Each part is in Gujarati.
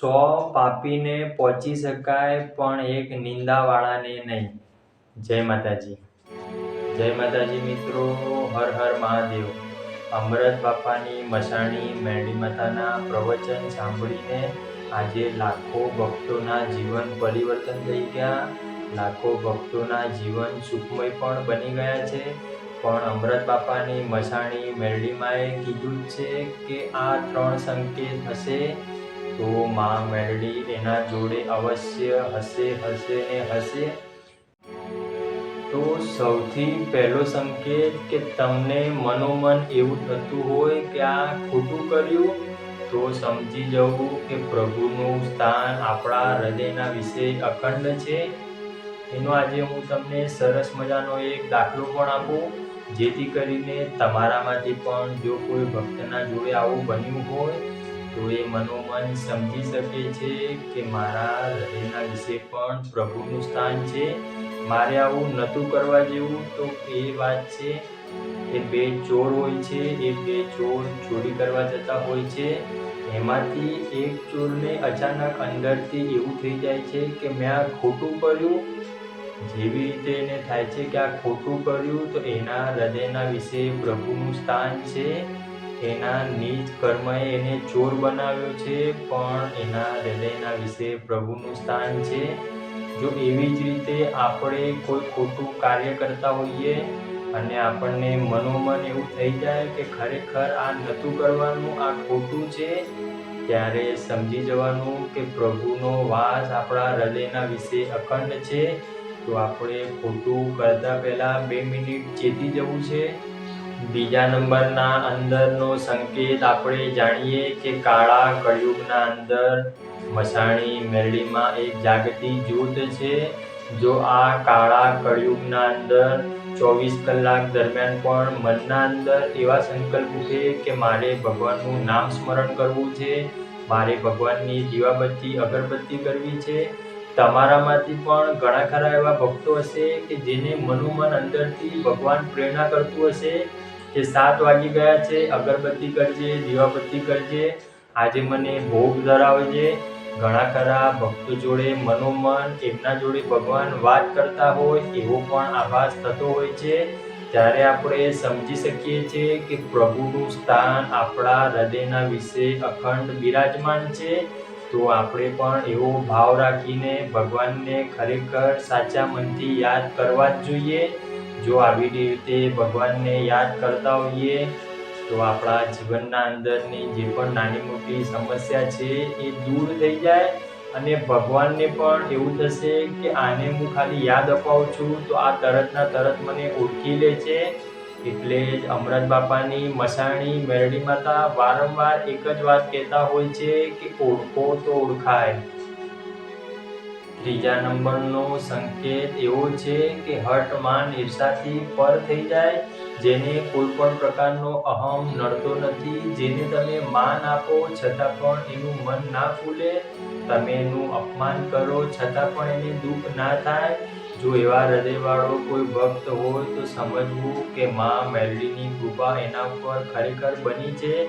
સો પાપીને પહોંચી શકાય પણ એક નિંદાવાળાને નહીં. જય માતાજી. જય માતાજી મિત્રો, હર હર મહાદેવ. અમરત બાપાની મસાણી મેરડી માતાના પ્રવચન સાંભળીને આજે લાખો ભક્તોના જીવન પરિવર્તન થઈ ગયા. લાખો ભક્તોના જીવન સુખમય પણ બની ગયા છે. પણ અમરત બાપાની મસાણી મેરડીમાએ કીધું છે કે આ ત્રણ સંકેત હશે. તો માં મેરડી એના જોડે અવશ્ય હશે હશે ને હશે તો સૌથી પહેલો સંકેત કે તમને મનોમન એવું થતું હોય કે આ ખોટું કર્યું, તો સમજી જવું કે પ્રભુનું સ્થાન આપણા હૃદયના વિશે અખંડ છે. એનો આજે હું તમને સરસ મજાનો એક દાખલો પણ આપું, જેથી કરીને તમારામાંથી પણ જો કોઈ ભક્તના જોડે આવું બન્યું હોય તો એ મનોમન સમજી શકે છે કે મારા હૃદયના વિશે પણ પ્રભુનું સ્થાન છે. મારે આવું નહોતું કરવા જેવું, તો એ વાત છે એ બે ચોર હોય છે, એ બે ચોર ચોરી કરવા જતા હોય છે. એમાંથી એક ચોરને અચાનક અંદરથી એવું થઈ જાય છે કે મેં આ ખોટું કર્યું. જેવી રીતે એને થાય છે કે આ ખોટું કર્યું, તો એના હૃદયના વિશે પ્રભુનું સ્થાન છે. એના નીચ કર્મએ એને ચોર બનાવ્યો છે, પણ એના હૃદયના વિશે પ્રભુનું સ્થાન છે. જો એવી જ રીતે આપણે કોઈ ખોટું કાર્ય કરતા હોઈએ અને આપણને મનોમન એવું થઈ જાય કે ખરેખર આ નહોતું કરવાનું, આ ખોટું છે, ત્યારે સમજી જવાનું કે પ્રભુનો વાસ આપણા હૃદયના વિશે અખંડ છે. તો આપણે ખોટું કરતા પહેલાં બે મિનિટ ચેતી જવું છે. બીજા નંબરના અંદરનો સંકેત આપણે જાણીએ કે કાળા કળિયુગના અંદર મસાણી મેરડીમાં એક જાગતી જૂથ છે, જો આ કાળા કળિયુગના અંદર ચોવીસ કલાક દરમિયાન પણ મનના અંદર એવા સંકલ્પ ઉઠે કે મારે ભગવાનનું નામ સ્મરણ કરવું છે, મારે ભગવાનની દીવાબત્તી અગરબત્તી કરવી છે, તમારામાંથી પણ ઘણા ખરા એવા ભક્તો હશે કે જેને મનોમન અંદરથી ભગવાન પ્રેરણા કરતું હશે કે સાત વાગી ગયા છે, અગરબત્તી કરજે દીવાબત્તી કરજે, આજે મને ભોગ ધરાવજે. ઘણા ખરા ભક્તો જોડે મનોમન, એમના જોડે ભગવાન વાત કરતા હોય, એવો પણ આભાસ થતો હોય છે. ત્યારે આપણે સમજી શકીએ છીએ કે પ્રભુનું સ્થાન આપણા હૃદયના વિશે અખંડ બિરાજમાન છે. તો આપણે પણ એવો ભાવ રાખીને ભગવાનને ખરેખર સાચા મનથી યાદ કરવા જ જોઈએ. જો આવી રીતે ભગવાનને યાદ કરતા હોઈએ, તો આપણા જીવનના અંદરની જે પણ નાની મોટી સમસ્યા છે એ દૂર થઈ જાય અને ભગવાનને પણ એવું થશે કે આને હું ખાલી યાદ અપાવું છું, તો આ તરતના તરત મને ઓળખી લે છે. એટલે જ અમરત બાપાની મસાણી મેરડી માતા વારંવાર એક જ વાત કહેતા હોય છે કે ઓળખો તો ઓળખાય. ત્રીજા નંબરનો સંકેત એવો છે કે હટ માન ઈર્ષાથી પર થઈ જાય, જેને કોઈ પણ પ્રકારનો અહમ નડતો નથી, જેને તમે માન આપો છતાં પણ એનું મન ના ફૂલે. તમે એનું અપમાન કરો છતાં પણ એને દુઃખ ના થાય. જો એવા હૃદયવાળો કોઈ ભક્ત હોય તો સમજવું કે માં મેરડીની કૃપા એના ઉપર ખરેખર બની છે.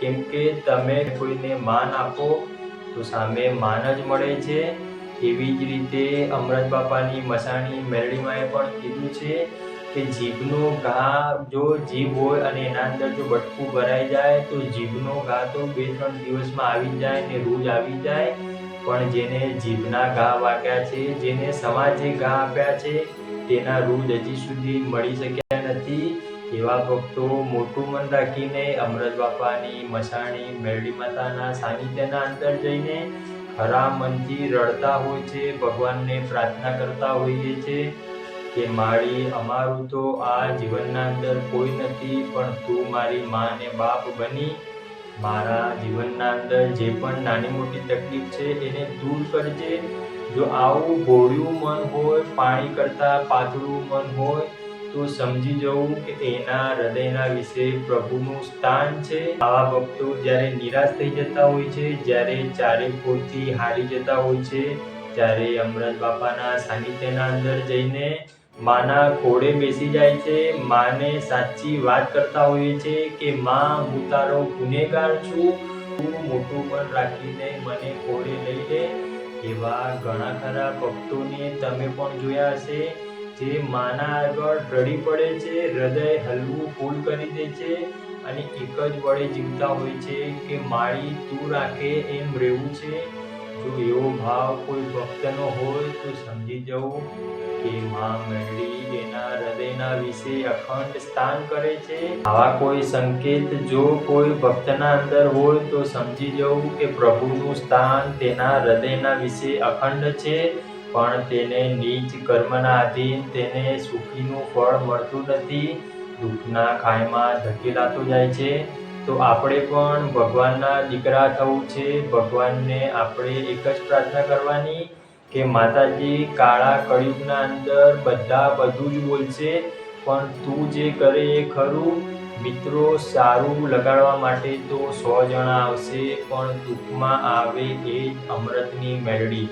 કેમ કે તમે કોઈને માન આપો, તો સામે માન જ મળે છે. એવી જ રીતે અમરત બાપાની મસાણી મેરડીમાંએ પણ કીધું છે કે જીભનો ઘા જો જીભ હોય અને એના અંદર જો બટકું ભરાઈ જાય, તો જીભનો ઘા તો બે ત્રણ દિવસમાં આવી જાય ને રોજ આવી જાય. પણ જેને જીભના ઘા વાગ્યા છે, જેને સમાજે ઘા આપ્યા છે, તેના રોજ હજી સુધી મળી શક્યા નથી. એવા ભક્તો મોટું મન રાખીને અમરત બાપાની મસાણી મેરડી માતાના સાનિધ્યના અંદર જઈને ખરા મનથી રડતા હોય છે, ભગવાનને પ્રાર્થના કરતા હોઈએ છે કે મારી અમારું તો આ જીવનના અંદર કોઈ નથી, પણ તું મારી માં ને બાપ બની. મારા જીવનના અંદર જે પણ નાની મોટી તકલીફ છે, એને દૂર કરજે. જો આવું ભોળ્યું મન હોય, પાણી કરતાં પાતળું મન હોય તો સમજી જવું કે એના હૃદયના વિશે પ્રભુનું સ્થાન છે. આવા ભક્તો જ્યારે નિરાશ થઈ જતા હોય છે, જ્યારે ચારે કોરથી હારી જતા હોય છે, ત્યારે અમરત બાપાના સાનિધ્યના અંદર જઈને માના ખોળે બેસી જાય છે. માને સાચી વાત કરતા હોઈએ છે કે, માં, હું તારો ગુનેગાર છું. તું મોટું મન રાખીને મને ખોળે લઈ લે. એવા ઘણા ખરા ભક્તોને તમે પણ જોયા હશે. જે માના આગળ રડી પડે છે, હૃદય હલવું ફૂલ કરી દે છે અને એક જ વડે જીવતા હોય છે કે માળી તું રાખે એમ રહેવું છે. જો એવો ભાવ કોઈ ભક્તનો હોય તો સમજી જવું કે માં મેળવી એના હૃદયના વિશે અખંડ સ્થાન કરે છે. આવા કોઈ સંકેત જો કોઈ ભક્તના અંદર હોય તો સમજી જવું કે પ્રભુનું સ્થાન તેના હૃદયના વિશે અખંડ છે. પણ તેને નીચ કર્મના આધીન તેને સુખીનું ફળ મળતું નથી. દુઃખના ખાઈમાં ધકેલાતો જાય છે. તો આપણે પણ ભગવાનના દીકરા થવું છે. ભગવાનને આપણે એક જ પ્રાર્થના કરવાની કે માતાજી, કાળા કળિયુગના અંદર બધા બધું જ બોલશે, પણ તું જે કરે એ ખરું. મિત્રો, સારું લગાડવા માટે તો સો જણા આવશે, પણ દુઃખમાં આવે એ જ અમૃતની મેળડી